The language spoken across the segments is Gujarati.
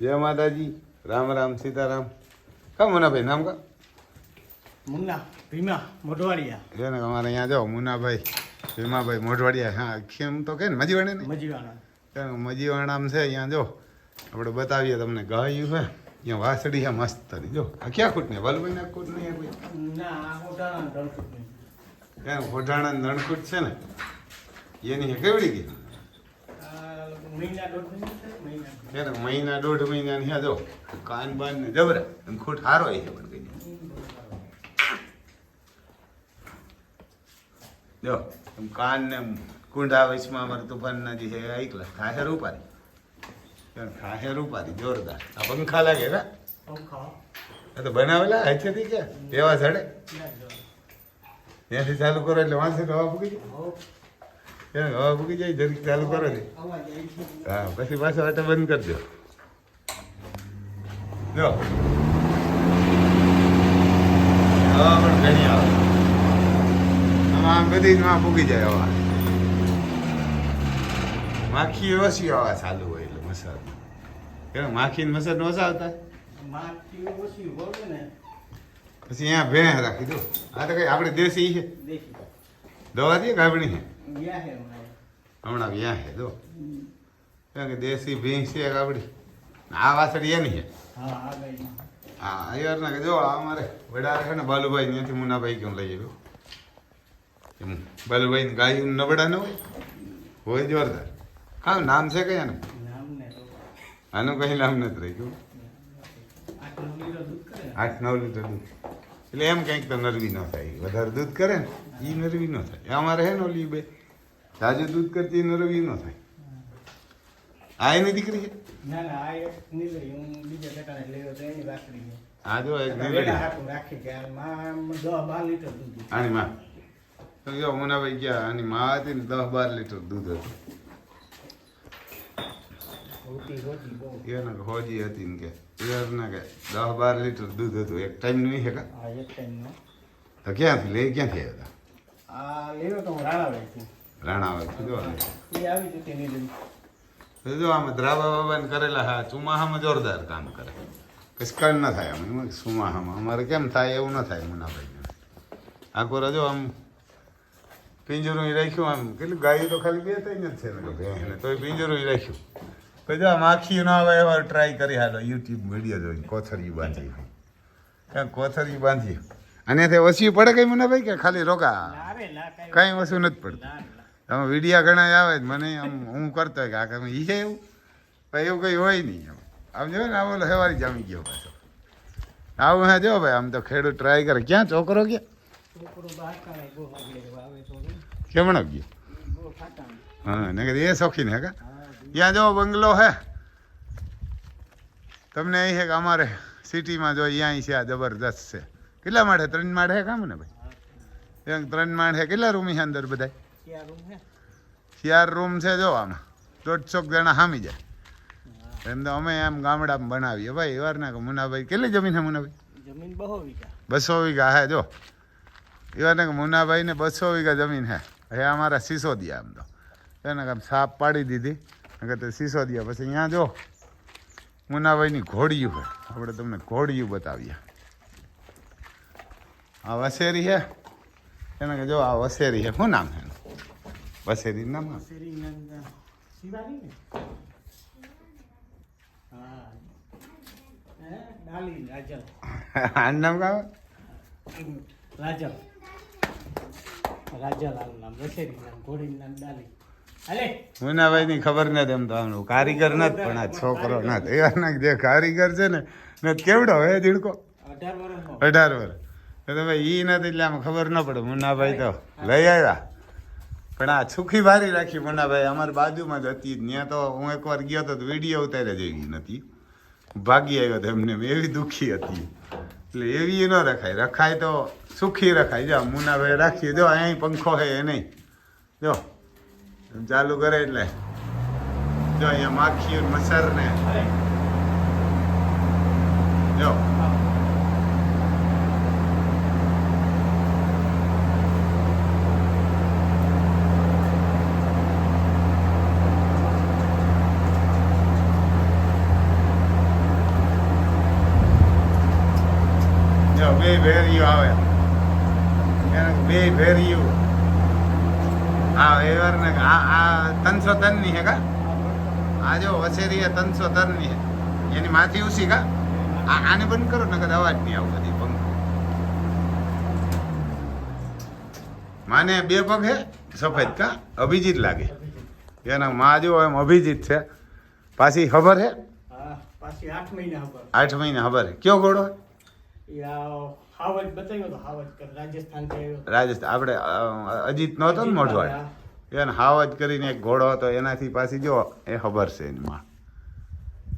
જય માતાજી. રામ રામ સીતારામ. કા મુનાભાઈ નામ કા? મુન્ના ભીમા મોઢવાડિયા. છે ને અમારે અહીંયા જાઓ મુનાભાઈ ભીમાભાઈ મોઢવાડિયા. હા કેમ તો કે ને મજીવાણે ને? મજીવાણા. મજીવાણામ છે અહીંયા જો આપણે બતાવીએ તમને ગાયું છે. અહીંયા વાસળી છે મસ્ત જો આ ક્યાં ખૂટ ને વાલુભાઈ ના ખૂટ નહીં કોઈ ના. ખોટાણા નણખૂટ છે ને એની કેવડી ગઈ? મહિના દોઢ મહિના ને જો કાન બાન ને જબરા. ખૂટ હારો છે પણ કઈ જો કાન ને કુંડા વચમાં અમારે તુફાન જે છે એકલા. ખાહેર ઉપાડી ખાહેર ઉપાડી જોરદાર. આ પંખા લાગે ને પંખો. આ તો બનાવેલા હાથેથી કે એવા ઝડે? ત્યાંથી ચાલુ કરો એટલે વાંસે હવા ફૂકી જાય હવા મૂકી જાય જરીક ચાલુ કરો ને હા પછી પાછો આટો બંધ કરી દો. જો હવા પણ ઘણી આવે. આમાં બધી જ માં ફૂકી જાય હવા. માખી ઓછી હવા ચાલુ હોય એટલે મસાજ. કે માખી ને મસર ઓછા આવતા? પછી અહીંયા ભેણ રાખી દો. આ તો કઈ આપણે દેશી છે? દવા દે ગાબડી છે? હમણાં. વ્યા છે જો. કારણ કે દેશી ભીંસ છે આપડી. આ વાસળી એની છે હા આ ગઈ યાર ના જો અમારે વડારે છે ને બાલુભાઈ ત્યાંથી મુનાભાઈ કેમ લઈ આવ્યો. એમ બાલુભાઈ ને ગાયું નબળા ન હોય? હોય જોરદાર. કામ નામ છે કઈ એનું આનું કઈ નામ નથી રહી ગયું આઠ નવ લીટર દૂધ. એટલે એમ કંઈક તો નરવી ન થાય. વધારે દૂધ કરે ને એ નરવી ન થાય. અમારે હે ને ઓલી બે તાજું દૂધ કરતી નરવી ન થાય. આ એની દીકરી છે? ના ના આ એક નીલડી હું બીજા લેવો તો એની વાસળી છે. આ જો એક નીલડી રાખી કે માં દસ બાર લીટર દૂધ આની માં. તો જો મુનાભાઈ ગયા આની માં હતી ને દસ બાર લીટર દૂધ હતું. હોતી હોતી એને હોજી હતી ને કે એને કે દસ બાર લીટર દૂધ હતું. એક ટાઈમનું છે કા? એક નું. તો ક્યાંથી લઈ ક્યાંથી આવ્યા આ લેવો તો હું રાણાવાડી રાણાવાડ જો તો જો આમાં દ્રાવા બાબાને કરેલા હા ચુમાહામાં જોરદાર કામ કરે. કશ કણ ન થાય આમ સુમાહામાં અમારે કેમ થાય એવું ન થાય મુનાભાઈને. આખો રજો આમ પિંજરું રાખ્યું આમ કેટલું ગાયું તો ખાલી બે થઈ જ છે. તો પિંજરું રાખ્યું. પછી જો આમ આખી ન આવે એવા ટ્રાય કરી હાલો યુટ્યુબ વીડિયો જોઈને કોથરી બાંધી ક્યાં કોથરી બાંધી અને તે ઓછી પડે કઈ મુનાભાઈ કે ખાલી રોકા કઈ ઓછું નથી પડતું. તમે વિડીયા ઘણા આવે મને આમ હું કરતો હોય કે આ કામ ઈ છે એવું? પણ એવું કંઈ હોય નહીં એમ. આમ જો ને આ હેવારી જામી ગયો પાછો. આવું હે જો ભાઈ આમ તો ખેડૂત ટ્રાય કરે. ક્યાં છોકરો ગયા? આવે કેમણો ગયો? હા ને એ શોખીન હે કા? ત્યાં જો બંગલો હે. તમને અહીં છે કે અમારે સિટીમાં જો અહીંયા છે આ જબરદસ્ત છે. કેટલા માળે? ત્રણ માળ હે કામ ને ભાઈ? ત્રણ માળ હે. કેટલા રૂમ છે અંદર બધાય? ક્યાં રૂમ હે છે જો આમાં. દોઢસો જણા હામી જાય. એમ તો અમે એમ ગામડામાં બનાવીએ. ભાઈ એવાર ના કે મુનાભાઈ કેટલી જમીન છે મુનાભાઈ? જમીન બહુ વીઘા. બસો વીઘા હે જો. એવાર ને કે મુનાભાઈ ને બસો વીઘા જમીન હે હે અમારા સિસોદિયા આમ તો. એને કામ સાપ પાડી દીધી. નકર તો સિસોદિયા પછી અહીંયા જો મુનાભાઈની ઘોડિયું હે આપણે તમને ઘોડિયું બતાવીએ. આ વસેરી છે. એને કે જો આ વસેરી છે. શું નામ છે એનું? વસેરી નામ આ? શ્રીનંદ શિવાની ને હા હે ડાલી રાજલ આનું નામ કામ રાજલ રાજલ આનું નામ વસેરી નામ ઘોડીનું નામ ડાલી મુનાભાઈ ની ખબર નથી એમ તો આમનું કારીગર નથી પણ આ છોકરો નથી એવા જે કારીગર છે ને ને કેવડો હે દીડકો? અઢાર વર્ષ અઢાર વર્ષ. તો તમે ઈ નથી એટલે આમ ખબર ન પડે. મુન્નાભાઈ તો લઈ આવ્યા. પણ આ સુખી ભારી રાખી મુન્નાભાઈ, અમારી બાજુમાં જ હતી ત્યાં તો હું એકવાર ગયો તો વીડિયો ઉતારે જેવી નથી. ભાગી આવ્યો તો એમને એમ એવી દુઃખી હતી. એટલે એવી ન રખાય. રખાય તો સુખી રખાય. જો મુન્નાભાઈ રાખીએ જો, અહીં પંખો હે એ નહીં. જો ચાલુ કરે એટલે. જો, અહીંયા માખી મસર ને. જો. બે ભેરિયું આવે. એને બે ભેરિયું હા વેવર ને આ આ ત્રણસો ટનની હે કા? આ જો વસેરી ત્રણસો ટનની હે. એની માથી ઉસી કા? આ આને બંધ કરો ને કદાચ અવાજ નહીં આવું બધી પંખો. માને બે પગ હે? સફેદ કા? અભિજીત લાગે. એના માં જો એમ અભિજીત છે. પાછી ખબર હે? આઠ મહિના ઉપર આઠ મહિને ખબર હે. કયો ઘોડો રાજસ્થાન હતો. આપણે અજીત નહોતો ને મોઢવાડ? એને હાવજ કરીને એક ઘોડો હતો એનાથી પાછી જો એ ખબર છે એની માં.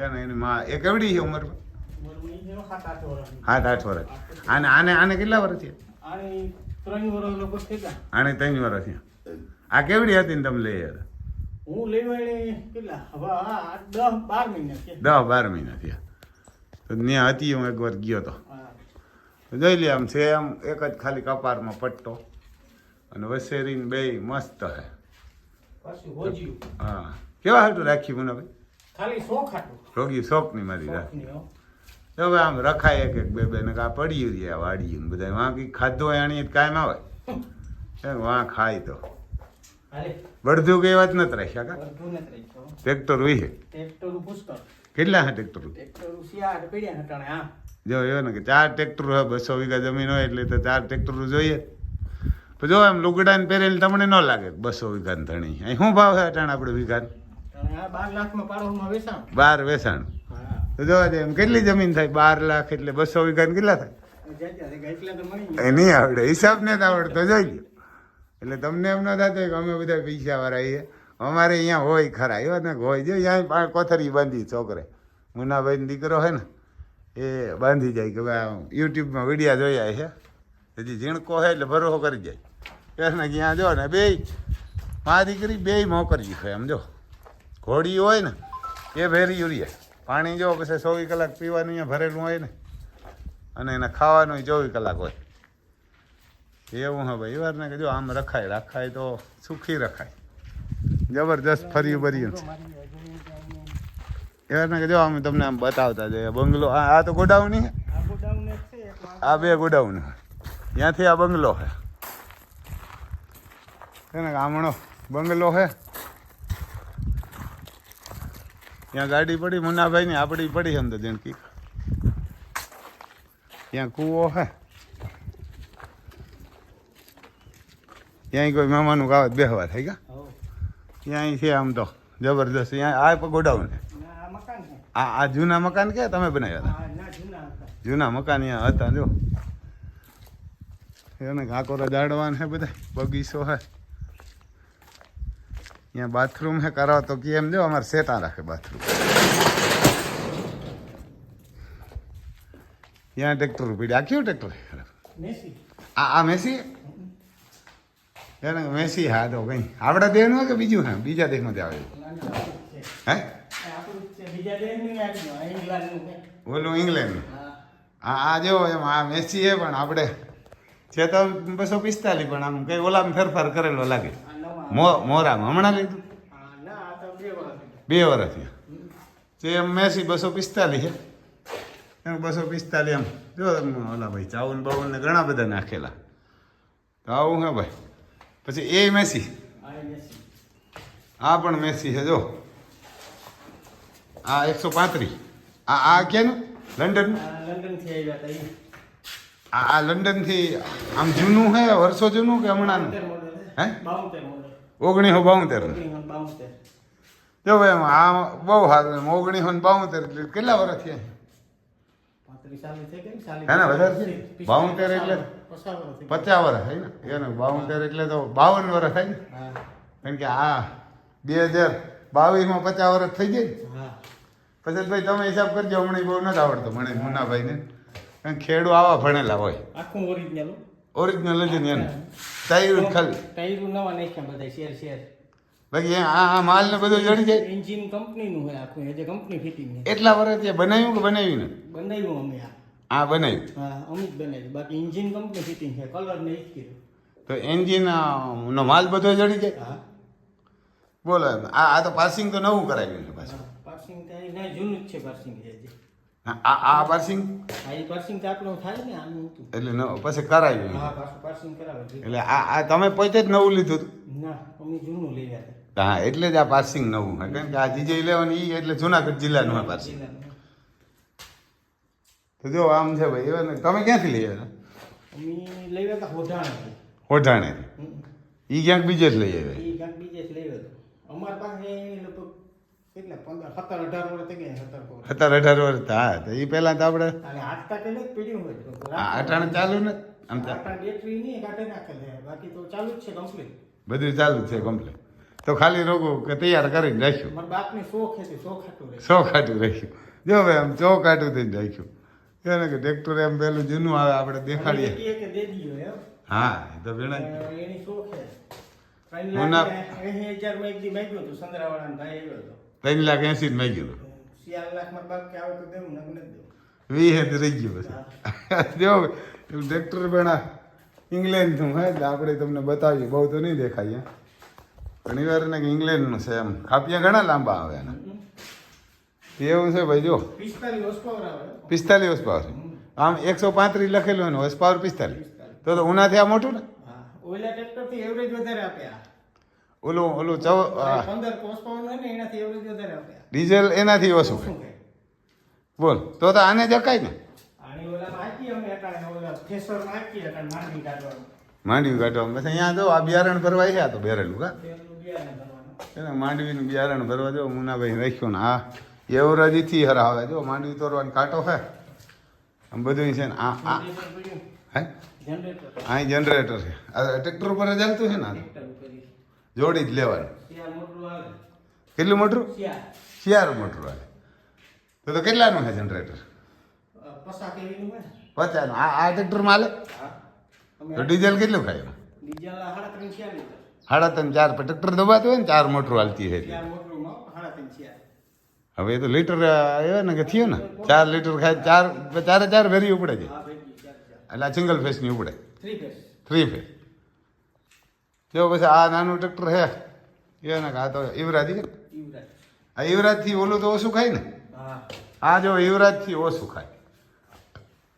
એને એની માં એ કેવડી છે ઉંમર? સાત આઠ વર્ષ. આને આને આને કેટલા વર્ષ છે આની ત્રણ વર્ષ છે આ કેવડી હતી ને તમે લઈ આવ્યા? હું લેવા કેટલા? હવે હા આઠ દસ બાર મહિના દસ બાર મહિના થયા. તો ત્યાં હતી હું એક વાર ગયો હતો તો જોઈ લે આમ છે આમ એક જ ખાલી કપારમાં પટ્ટો અને વસેરીને બે મસ્ત હે. હા. કેવા હાટું રાખી મને ભાઈ? રોગી શોખની મારી રાખી. હવે આમ રખાય એક એક બે બે ને આ પડ્યું રહ્યા વાળ્યું ને બધા વાં કઈ ખાધો આણી કાયમ આવે એ વાં ખાય તો. બળધું કઈ વાત નથી રાખ્યા કા? ટ્રેક્ટર હોય છે કેટલા હા ટ્રેક્ટર જો એવો ને કે ચાર ટ્રેક્ટર હોય બસો વીઘા જમીન હોય એટલે તો ચાર ટ્રેક્ટર જોઈએ. તો જો એમ લુગડાને પહેરેલ તમને ન લાગે બસો વીઘા ધણી. અહીં શું ભાવ છે અટાણ આપણે વીઘાન? બાર વેસાણ વેચાણ. તો જોવા દે એમ કેટલી જમીન થાય? બાર લાખ એટલે બસો વીઘા કેટલા થાય? એ નહીં આવડે હિસાબ ને જ આવડતો જોઈ લ્યો. એટલે તમને એમ ન થતું કે અમે બધા પૈસા વાળા છીએ. અમારે અહીંયા હોય ખરા એવા ને હોય. જો અહીંયા કોથરી બાંધી છોકરે. મુનાભાઈ દીકરો હોય ને એ બાંધી જાય કે યુટ્યુબમાં વિડીયા જોયા છે. હજી ઝીણકો છે એટલે ભરોસો કરી જાય. એને ત્યાં જો ને બે મા દીકરી બે મોકરી છે, એમ જો. ઘોડી હોય ને, એ ભેરી યુરિયા પાણી જો પછી ચોવીસ કલાક પીવાનું અહીંયા ભરેલું હોય ને, અને એને ખાવાનું ચોવીસ કલાક હોય. એવું હા ભાઈ વાર ને કે જો આમ રખાય રખાય તો સુખી રખાય. જબરજસ્ત ફર્યું ભર્યું એવાર ને કે જો અમે તમને આમ બતાવતા જઈએ. બંગલો આ તો ગોડાઉન આ ગોડાઉન છે આ બે ગોડાઉન ત્યાંથી આ બંગલો છે એને ગામડો બંગલો છે ત્યાં ગાડી પડી મુન્નાભાઈ ની આપણી પડી એમ તો જણકી ત્યાં કૂવો છે ત્યાં કોઈ મહેમાનું કાવત બેહવા થઈ ગયા. ત્યાં છે આમ તો. જબરદસ્ત ત્યાં આ ગોડાઉન છે આ આ આ જૂના મકાન કે તમે બનાવ્યા હતા? જૂના મકાન. અહીંયા હતા જો. એને ઘાકોરો જાડવાન હે બધા બગીચો હે અહીંયા બાથરૂમ હે કરાવો તો કેમ જો અમારે સેટા રાખે બાથરૂમ ત્યાં ટ્રેક્ટર પીડ્યા કયું ટ્રેક્ટર આ આ મેસી? એને મેસી હા તો કઈ. આપણા હોય કે બીજું હા? બીજા આવે? ના, જ છે હે? ઓલું ઇંગ્લેન્ડ હા. આ આ જો એમ આ મેસી છે પણ આપણે છે તો બસો પિસ્તાલીસ પણ આમ કઈ ઓલામાં ફેરફાર કરેલો લાગે. મો મોરામાં હમણાં લીધું? બે વર્ષ તે એમ મેસી બસો પિસ્તાલીસ છે. એમ બસો પિસ્તાલીસ એમ. જો ઓલા ભાઈ ચાવન બાવન ને ઘણા બધા નાખેલા. તો આવું હે ભાઈ. પછી એ મેસી આ એ મેસી આ પણ મેસી છે જો. આ એકસો પાંત્રીસ. આ આ ક્યાંનું? લંડન લંડનથી આવ્યા હતા આ આ લંડનથી આમ જૂનું હે વર્ષો જૂનું કે બાવતેર હે? ઓગણીસો બાઉતેર. જો ભાઈ આ બહુ સારું ઓગણીસો ને બાઉતેર એટલે કેટલા વર્ષ થયા? હે બાવતેર એટલે? પચાસ વર્ષ થાય ને? એને બાવતેર એટલે તો બાવન વર્ષ થાય ને? કારણ કે આ બે હજાર બાવીસમાં પચાસ વર્ષ થઈ જાય હા. ભાઈ તમે હિસાબ કરજો હમણાં બહુ નથી આવડતો મને મુન્નાભાઈને. કારણ ખેડૂ આવા ભણેલા હોય. આખું ઓરિજિનલ ઓરિજિનલ જ ને ટાયર ખાલી. ટાયરો નવા નાખ્યા બધા શેર શેર. બાકી આ આ માલ ને બધું જડી જાય? એન્જિન કંપનીનું હોય આખું એ જે કંપની ફિટિંગ એટલા વર્ષ ત્યાં બનાવ્યું કે બનાવ્યું ને? બનાવ્યું અમે આ. આ બનાવ્યું. હા અમે જ બનાવ્યું. બાકી એન્જિન કંપની ફિટિંગ છે કલર ને જ કર્યું. તો એન્જિન નો માલ બધો જડી જાય? હા. બોલો આ આ તો પાસિંગ તો નવું કરાવ્યું છે પાછું. ના જૂનું જ છે પાર્સિંગ છે હજી. હા, આ આ પાર્સિંગ? આ ઈ પાર્સિંગ તો આપણું થાય ને આનું હતું. એટલે ન પછી કરાવ્યું હા પાછું પાર્સિંગ કરાવે એટલે આ આ તમે પોતે જ નવું લીધું હતું? ના અમે જૂનું લઈ ગયા હા એટલે જ આ પાર્સિંગ નવું કારણ કે આ જીજે ઇલેવન ઈ એટલે જુનાગઢ જિલ્લાનું આ પાર્સિંગ. તો જો આમ છે ભાઈ એવા તમે ક્યાંથી લઈ આવ્યા? અમે લઈ ઈ ક્યાંક બીજે જ લઈ આવ્યા? ઈ ક્યાંક બીજે જ લઈ ગયો અમાર પાસે લગભગ કેટલા પંદર સત્તર અઢાર વર્ષ થઈ ગયા સત્તર. અઢાર વર્ષ હા તો એ પહેલા તો આપણે આજતા પીડ્યું હોય અટાણે ચાલુ ને? આમ આટા બાકી તો ચાલુ જ છે કમ્પ્લીટ બધું ચાલુ છે કમ્પ્લીટ તો ખાલી રોગો કે તૈયાર કરીને રાખ્યું. મારા બાપની શોખ હતી શોખ હતું રાખ્યું. જો ભાઈ આમ ચોક કાઢું થઈને રાખ્યું. એને કે ટ્રેક્ટર એમ પેલું જૂનું આવે આપણે દેખાડીએ. કે કે હા એ તો ભેણા એની શોખ છે. હું ના- ને હજારમાં એક દી સંદરાવાળાનો ભાઈ આવ્યો હતો ત્રણ લાખ એસી મેં કીધું વીસ રહી ગયું પછી જો એવું ટ્રેક્ટર ભેણા ઇંગ્લેન્ડનું હે આપણે તમને બતાવીએ બહુ તો નહીં દેખાય ઘણી વાર ને કે ઇંગ્લેન્ડનું છે એમ ખાપિયા ઘણા લાંબા આવે એના એવું છે ભાઈ જો પિસ્તાલીસ હોર્સ પાવર આમ એકસો પાંત્રીસ લખેલું હોય ને હોર્સ પાવર પિસ્તાલીસ તો તો ઉનાથી આ મોટું ને ઓલા ટ્રેક્ટરથી એવરેજ વધારે આપ્યા ઓલું ઓલું ચૌ ડીઝલ એનાથી ઓછું. બોલ તો તો આને જકાય ને. માંડવી કાઢવાનું. પછી અહીંયા જો આ બિયારણ ભરવા છે આ તો બેરેલું કા? એને માંડવીનું બિયારણ ભરવા જો મુનાભાઈ રાખ્યું ને હા. એવરાજીથી હરાવે. જો માંડવી તોરવાનો કાંટો છે. આમ બધું છે ને આ આ હે? જનરેટર આ જનરેટર છે. આ ટ્રેક્ટર ઉપર જ ચાલતું છે ને આ તો. ટ્રેક્ટર ઉપર જોડી જ લેવાનું. કેટલું મોટું? શિયાળ. શિયાર મોટું આવે. તો તો કેટલાનું છે જનરેટર હોય પચાસનું. આ આ ટ્રેક્ટરમાં હાલે? તો ડીઝલ કેટલું ખાય? સાડા ત્રણ ચાર પર ટ્રેક્ટર દબાતું હોય ને ચાર મોટર હાલતી શિયાળ. હવે એ તો લીટર આવ્યો ને કે થયો ને? ચાર લીટર ખાય ચાર ચારે ચાર ભેરી ઉપડે છે. એટલે આ સિંગલ ફેસની ઉપડે. થ્રી ફેસ થ્રી ફેસ જો પછી આ નાનું ટ્રેક્ટર હે એને આ તો યુવરાજ છે આ યુવરાજથી ઓલું તો ઓછું ખાય ને? આ જો યુવરાજથી ઓછું ખાય.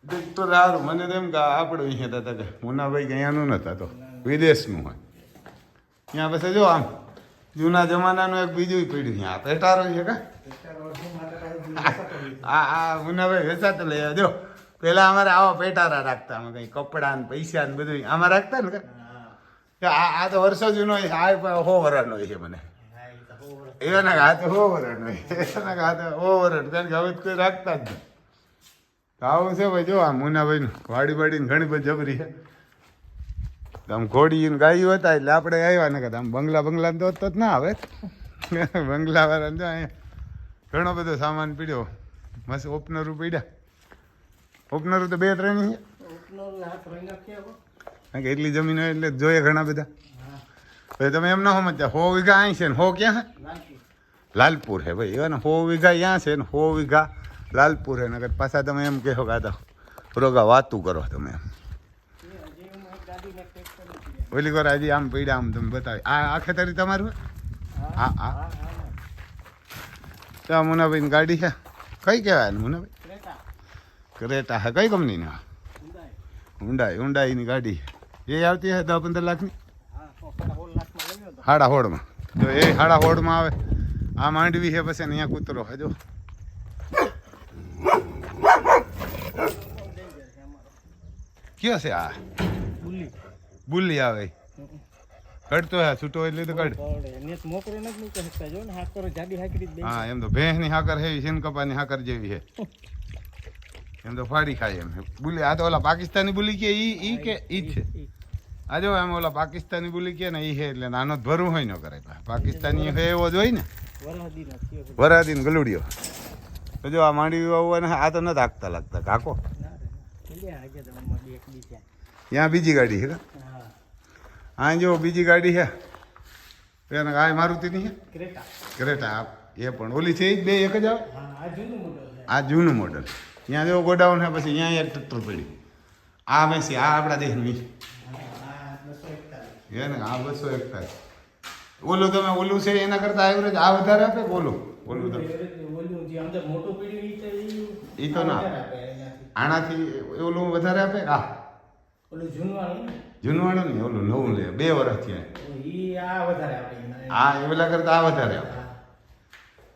ટ્રેક્ટર સારું મને તો એમ કે આપણે અહીંયા હતા કે મુનાભાઈ કે અહીંયાનું નતા તો. વિદેશનું હોય. ત્યાં પછી જો આમ જૂના જમાનાનું એક બીજું પીડ્યું આ પેટારો છે કે? આ આ મુનાભાઈ વેચાતો લઈ આવ્યો. જો પેલા અમારે આવા પેટારા રાખતા. અમે કઈ કપડા ને પૈસા ને બધું આમાં રાખતા ને કા? આ તો વર્ષો જૂનો આ હો વરાનો છે મને. તો. એના કે હો વરણ એના હાથે હો વરણ કારણ કે હવે કોઈ રાખતા જ નહીં. તો આવું છે ભાઈ, જો આ મુનાભાઈ વાડી વાડીને ઘણી બધી જબરી છે. આમ ઘોડી ને ગાયું હતા એટલે આપણે આવ્યા ને કદાચ આમ બંગલા બંગલા તો તો જ ના આવે. બંગલા વાળા જો અહીંયા ઘણો બધો સામાન પીડ્યો. મસ્ત ઓપનરું પીડ્યા. ઓપનરું તો બે ત્રણ છે. હો. કારણ કે એટલી જમીન હોય એટલે જોઈએ ઘણા બધા. હા તમે એમ ન સમજતા હો વીઘા અહીં છે ને હો ક્યાં? છે લાલપુર હે ભાઈ. એવા ને હો વીઘા ત્યાં છે ને હો વીઘા લાલપુર હે. નકર પાછા તમે એમ કહો કે તો રોગા વાતું કરો તમે એમ. હું ઓલી કરો આજે આમ પીડા આમ તમે બતાવી. આ આ ખેતરી તમારું હા હા, હા. હા હા તો મુનાભાઈની ગાડી છે. કઈ કહેવાય મુનાભાઈ? ક્રેટા. હા. કઈ કંપનીની? આ હુંડાઈ. ઊંડાઈની ગાડી એ આવતી હે દસ પંદર લાખની? હા હાડા હોડમાં તો એ હાડા હોડમાં આવે. આ માંડવી છે પછી અહીંયા કૂતરો હજો કયો છે આ? બુલ્લી. આવે. કડતો હે છૂટો એટલે તો કડ. બવડે. ને તો મોકરો નથી મૂકી શકતા જો ને જાડી હાકરી જ હા એમ તો ભેંસની હાકર હે કપા કપાની હાકર જેવી હે. એમ તો ફાડી ખાય એમ. બુલી આ તો ઓલા પાકિસ્તાની બુલી કે ઈ ઈ કે ઈ છે? આ જો એમ ઓલા પાકિસ્તાની બોલી કે ને એ હે એટલે નાનો જ ભરવું હોય ન કરે. પાકિસ્તાની હે એવો જ હોય ને. વરહદી ને ગલુડિયો. તો જો આ માંડવી વાવવાને આ તો નથી હાકતા લાગતા. કાકો? ત્યાં. બીજી ગાડી છે હા જો બીજી ગાડી છે. એને આ મારુતિની છે? ક્રેટા. ક્રેટા એ પણ ઓલી છે બે એક જ આવે? આ જૂનું મોડલ છે. ત્યાં જો ગોડાઉન છે પછી ત્યાં એક ટ્રેક્ટર પડ્યું આ મેસી આ આપણા દેશની છે. એકતાલીસ એ ને? આ બસો એકતા ઓલું તમે ઓલું છે એના કરતા એવરેજ આ વધારે આપે? ઓલું. ઓલું તમે ઓલું ઈ તો ના. આનાથી ઓલું વધારે આપે? હા ઓલું જૂનવાળું ને? ઓલું નવું લે. બે વર્ષ થયા. આ એના. એ પેલા કરતા આ વધારે આપે.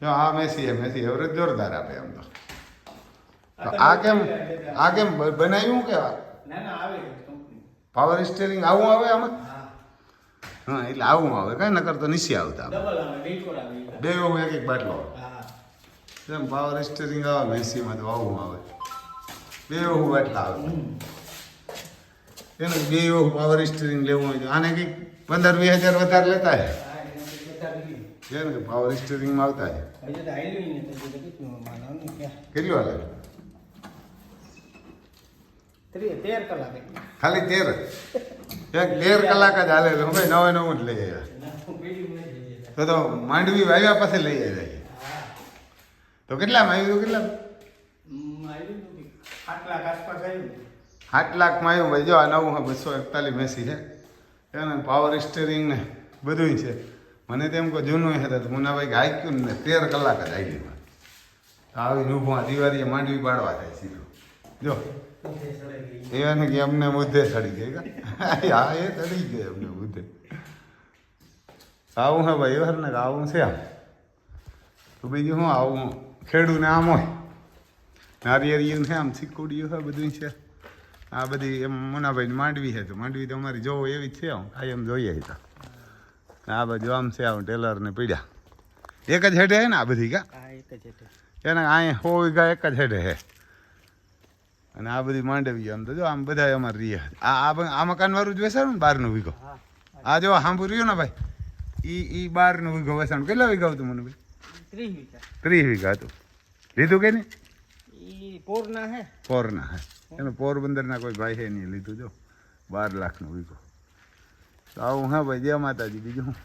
જો આ મેસી એ મેસી. એવરેજ જોરદાર આપે આમ તો. આ કેમ આ કેમ બનાવ્યું કે પાવર સ્ટેરિંગ આવું આવે આમાં? હા હા એટલે આવું આવે કઈ નકર તો નીચે આવતા ડબલ આવે ડેકોર આવે ઈ. બે એવું એક એક બાટલો આવે. હા જેમ પાવર સ્ટેરિંગ આવે મેસીમાં તો આવું આવે બે એવું બાટલા આવે હમ. એને બે એવું પાવર સ્ટેરિંગ લેવું હોય તો આને કંઈક પંદર વીસ હજાર વધારે લેતા હે હા એનાથી વધારે ઈ. જેને કે પાવર સ્ટેરિંગમાં આવતા હે હજુ તો હાલ્યું ઈ નથી, હજુ તો કેટલું માનવ ને ક્યાં. કેટલું હાલે ત્રી- તેર કલાક ખાલી તેર. એક તેર કલાક જ હાલે હું ભાઈ નવે નવું જ લઈ આવ્યા. તો તો માંડવી વાવ્યા પાસે લઈ આવ્યા તો કેટલામાં આવ્યું કેટલા માં આવ્યું કેટલા આઠ લાખ આસપાસ આવ્યું. આઠ લાખમાં આવ્યું. ભાઈ જો આ નવું બસો એકતાલીસ મેસી છે. એને પાવર સ્ટેરિંગ ને બધું છે. મને તેમ કોઈ જૂનું હતા તો મુનાભાઈ હાક્યું ને તેર કલાક જ આવી આવી ઊભું દિવાળીએ માંડવી પાડવા થાય સીધું. જો. એને કે અમને મુદ્દે સડી ગઈ હા એ સડી ગઈ અમને મુદ્દે આવું હે ભાઈ વાર ને આવું છે આમ. તો બીજું શું આવું ખેડૂને આમ હોય. નારિયેળિયું છે આમ સિક્કોડિયું છે બધું છે. આ બધી એમ મુનાભાઈ માંડવી છે તો માંડવી તો અમારી જોવો એવી જ છે આમ કાયમ જોઈએ તો. આ બાજુ આમ છે આમ ટેલર ને પીડ્યા. એક જ હેડે હે ને આ બધી કા? એક જ હેઠે એને અહીંયા સો વીઘા એક જ હેડે હે. અને આ બધી માંડવી આમ તો જો આમ બધા અમારે રીએ આ આ મકાન વાળું જ વેસાણું ને બારનું વીઘો? હા. આ જો રહ્યો ને ભાઈ ઈ ઈ બારનું વીઘો વેસાણું કેટલા વીઘા હતું મને ભાઈ? ત્રીસ વીઘા. હતું. લીધું કે નહીં? પોરના હે. પોરના હે. એનો પોરબંદરના કોઈ ભાઈ હે નહીં લીધું જો. બાર લાખનું વીઘો. તો આવું હા ભાઈ જય માતાજી બીજું